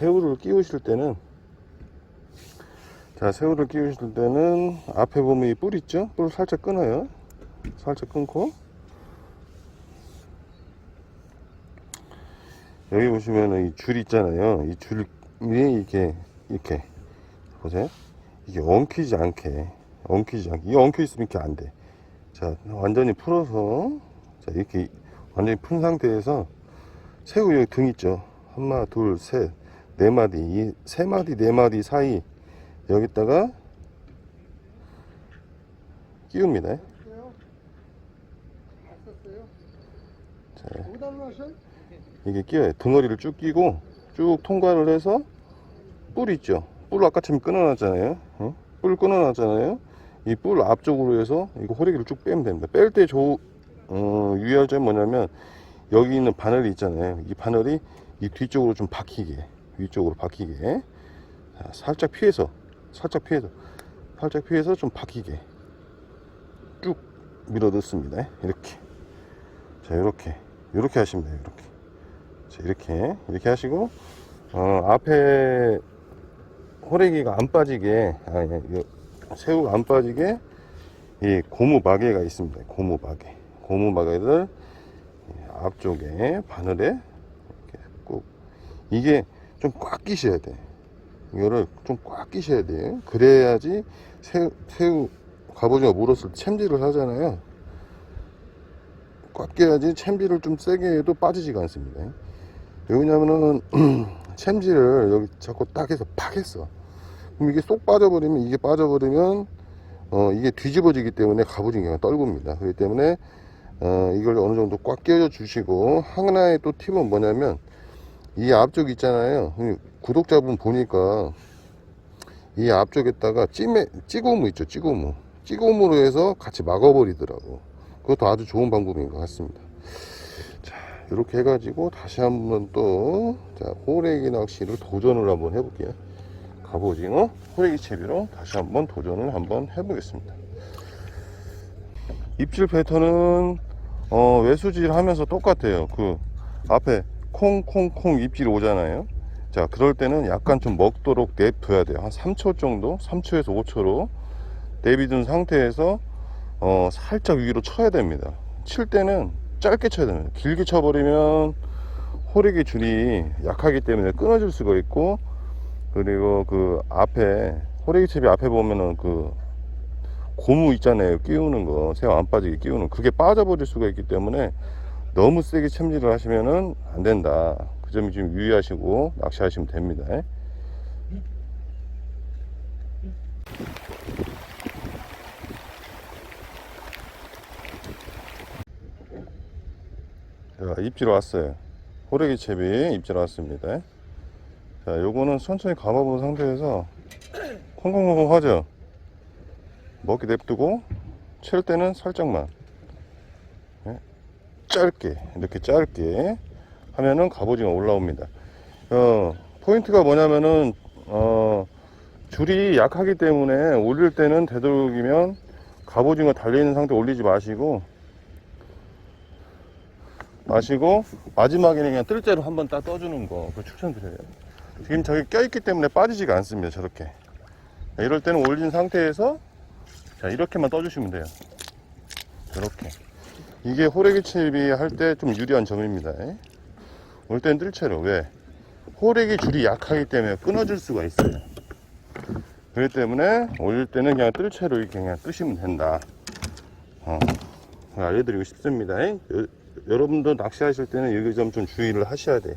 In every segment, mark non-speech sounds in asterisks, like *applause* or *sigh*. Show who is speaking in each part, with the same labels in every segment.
Speaker 1: 새우를 끼우실 때는 자 새우를 끼우실 때는 앞에 보면 이 뿔 있죠? 뿔 살짝 끊어요. 살짝 끊고 여기 보시면은 이 줄 있잖아요. 이 줄이 이렇게 이렇게 보세요. 이게 엉키지 않게 엉키지 않게 이 엉켜 있으면 이렇게 안 돼. 자 완전히 풀어서 자 이렇게 완전히 푼 상태에서 새우 여기 등 있죠. 하나 둘셋 네 마디 이 세 마디 네 마디 사이 여기다가 끼웁니다. 자? 이게 끼워요. 등어리를 쭉 끼고 쭉 통과를 해서 뿔 있죠. 뿔 아까처럼 끊어놨잖아요. 어? 뿔 끊어놨잖아요. 이 뿔 앞쪽으로 해서 이거 호래기를 쭉 빼면 됩니다. 뺄 때 조, 어, 유의할 점이 뭐냐면 여기 있는 바늘이 있잖아요. 이 바늘이 이 뒤쪽으로 좀 박히게 위쪽으로 박히게. 자, 살짝 피해서 살짝 피해서 살짝 피해서 좀 박히게. 쭉 밀어 넣습니다. 이렇게. 자 이렇게. 이렇게 하시면 돼요. 이렇게. 자, 이렇게. 이렇게 하시고 어, 앞에 호래기가 안 빠지게 아, 예, 요 새우가 안 빠지게 이 고무 마개가 있습니다. 고무 마개 고무 마개를 이 앞쪽에 바늘에 이렇게 꼭 이게 좀 꽉 끼셔야 돼. 이거를 좀 꽉 끼셔야 돼. 그래야지 새우, 새우 갑오징어 물었을 때 챔질을 하잖아요. 꽉 끼야지 챔질을 좀 세게 해도 빠지지가 않습니다. 왜냐면은 *clears throat* 챔질을 여기 자꾸 딱 해서 팍 했어. 그럼 이게 쏙 빠져버리면 이게 빠져버리면 어 이게 뒤집어지기 때문에 갑오징어가 떨굽니다. 그렇기 때문에 어 이걸 어느 정도 꽉 끼워 주시고 하나의 또 팁은 뭐냐면 이 앞쪽 있잖아요. 이 구독자분 보니까 이 앞쪽에다가 찌매 찌고무 있죠. 찌고무 찌고무로 해서 같이 막아버리더라고. 그것도 아주 좋은 방법인 것 같습니다. 자, 이렇게 해가지고 다시 한번 또, 자, 호래기 낚시를 도전을 한번 해볼게요. 갑오징어, 호래기 채비로 다시 한번 도전을 한번 해보겠습니다. 입질 패턴은, 어, 외수질 하면서 똑같아요. 그, 앞에 콩콩콩 입질이 오잖아요. 자, 그럴 때는 약간 좀 먹도록 냅둬야 돼요. 한 3초 정도? 3초에서 5초로 내비둔 상태에서 어, 살짝 위로 쳐야 됩니다. 칠 때는 짧게 쳐야 됩니다. 길게 쳐버리면 호리기 줄이 약하기 때문에 끊어질 수가 있고 그리고 그 앞에 호리기 칩이 앞에 보면은 그 고무 있잖아요. 끼우는 거 새우 안 빠지게 끼우는 그게 빠져버릴 수가 있기 때문에 너무 세게 챔질을 하시면은 안 된다. 그 점이 좀 유의하시고 낚시하시면 됩니다. 자, 입질 왔어요. 호래기 채비 입질 왔습니다. 자, 요거는 천천히 감아본 상태에서 콩콩콩콩 하죠. 먹기 냅두고 칠 때는 살짝만 예, 짧게 이렇게 짧게 하면은 갑오징어 올라옵니다. 어, 포인트가 뭐냐면은 어, 줄이 약하기 때문에 올릴 때는 되도록이면 갑오징어 달려있는 상태 올리지 마시고 마시고 마지막에는 그냥 뜰째로 한번 딱 떠주는 거 그거 추천드려요. 지금 저기 껴있기 때문에 빠지지가 않습니다 저렇게. 자, 이럴 때는 올린 상태에서 자 이렇게만 떠주시면 돼요. 이렇게 이게 호래기 칩이 할때 좀 유리한 점입니다. 올 땐 뜰채로. 왜? 호래기 줄이 약하기 때문에 끊어질 수가 있어요. 그렇기 때문에 올릴 때는 그냥 뜰채로 이렇게 그냥 뜨시면 된다. 어, 알려드리고 싶습니다. 여, 여러분도 낚시하실 때는 이점좀 주의를 하셔야 돼요.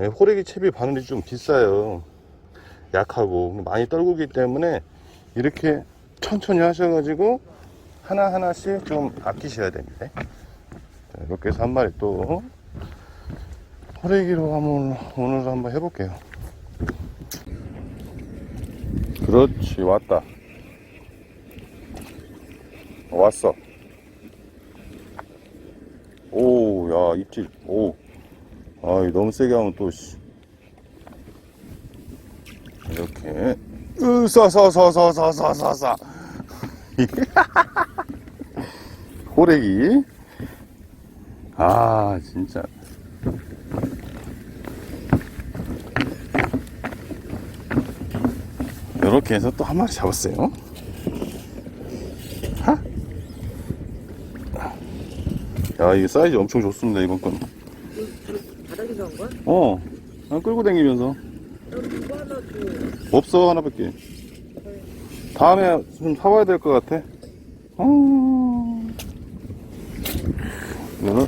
Speaker 1: 예, 호래기 채비 바늘이 좀 비싸요. 약하고. 많이 떨구기 때문에 이렇게 천천히 하셔가지고 하나하나씩 좀 아끼셔야 됩니다 자, 이렇게 해서 한 마리 또 호래기로 한번 오늘 한번 해볼게요 그렇지 왔다 왔어 오, 야, 입질, 오. 아, 너무 세게 하면 또, 씨. 이렇게. 으, 쏴, 쏴, 쏴, 쏴, 쏴, 쏴, 쏴, *laughs* 쏴. 호래기. 아, 진짜. 이렇게 해서 또 한 마리 잡았어요. 하? 야, 이게 사이즈 엄청 좋습니다, 이번 건.
Speaker 2: 바닥에서 한 거야?
Speaker 1: 어, 난 끌고 다니면서. 없어, 하나밖에. 다음에 좀 사와야 될 것 같아. 어. 이거는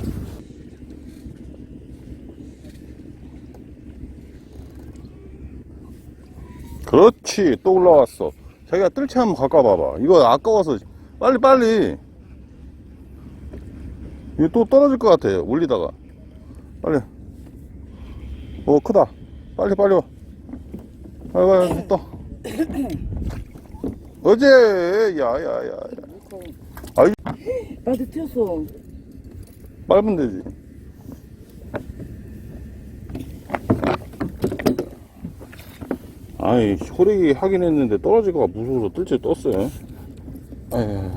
Speaker 1: 그렇지 또 올라왔어. 자기가 뜰채 한번 가까 봐봐. 이거 아까워서 빨리 빨리. 이거 또 떨어질 것 같아 올리다가. 빨리. 어 크다. 빨리 빨리 와. 빨리 빨리 떠. 어제 야야야 아이.
Speaker 2: 나한테 튀었어.
Speaker 1: 빨면 되지. 아이 호래기 하긴 했는데 떨어질까봐 무서워서 뜰채 떴어요 아유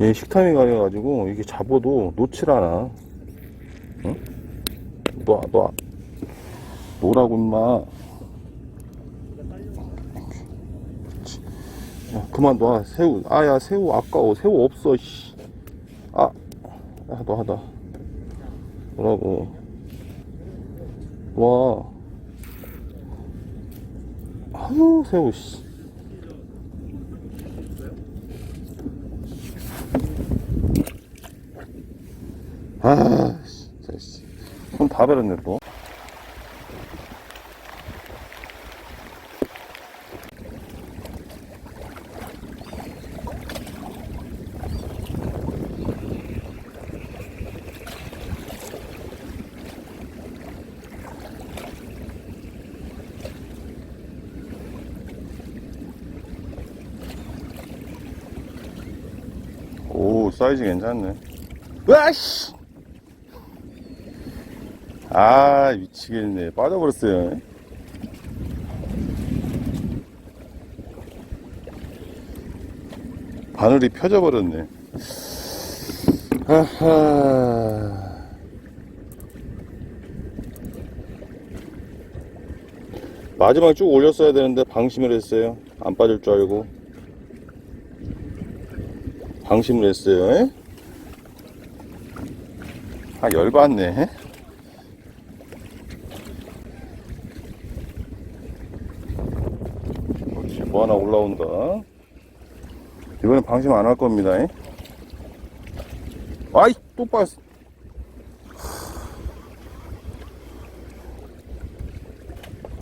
Speaker 1: 얘 식탐이 가려가지고 이게 잡아도 놓질 않아. 응? 놔, 놔. 놓으라고 임마 야, 그만 놔 새우 아야 새우 아까워 새우 없어 씨. 아, 야, 놔, 놔. 뭐라고 와 아유 새우 씨 아, 진짜, 씨. 손다 베렸네, 또. 오, 사이즈 괜찮네. 으아씨! 아, 미치겠네. 빠져버렸어요. 바늘이 펴져버렸네. 하하. 마지막에 쭉 올렸어야 되는데 방심을 했어요. 안 빠질 줄 알고. 했어요. 에? 아, 열받네. 에? 그렇지, 뭐 하나 올라온다. 이번엔 방심 안 할 겁니다. 에? 아이, 또 빠졌어.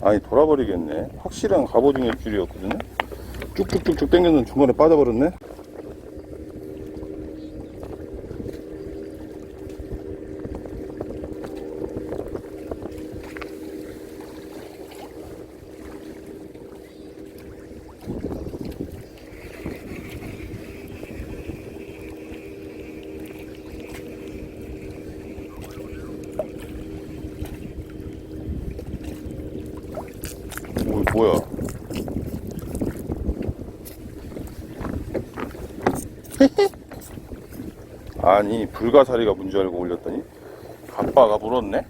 Speaker 1: 아니, 돌아버리겠네. 확실한 갑오징어 줄이었거든요. 쭉쭉쭉쭉 당겼는데 중간에 빠져버렸네. 뭐, 뭐야? 아니 불가사리가 문제 알고 올렸더니 갑바가 물었네?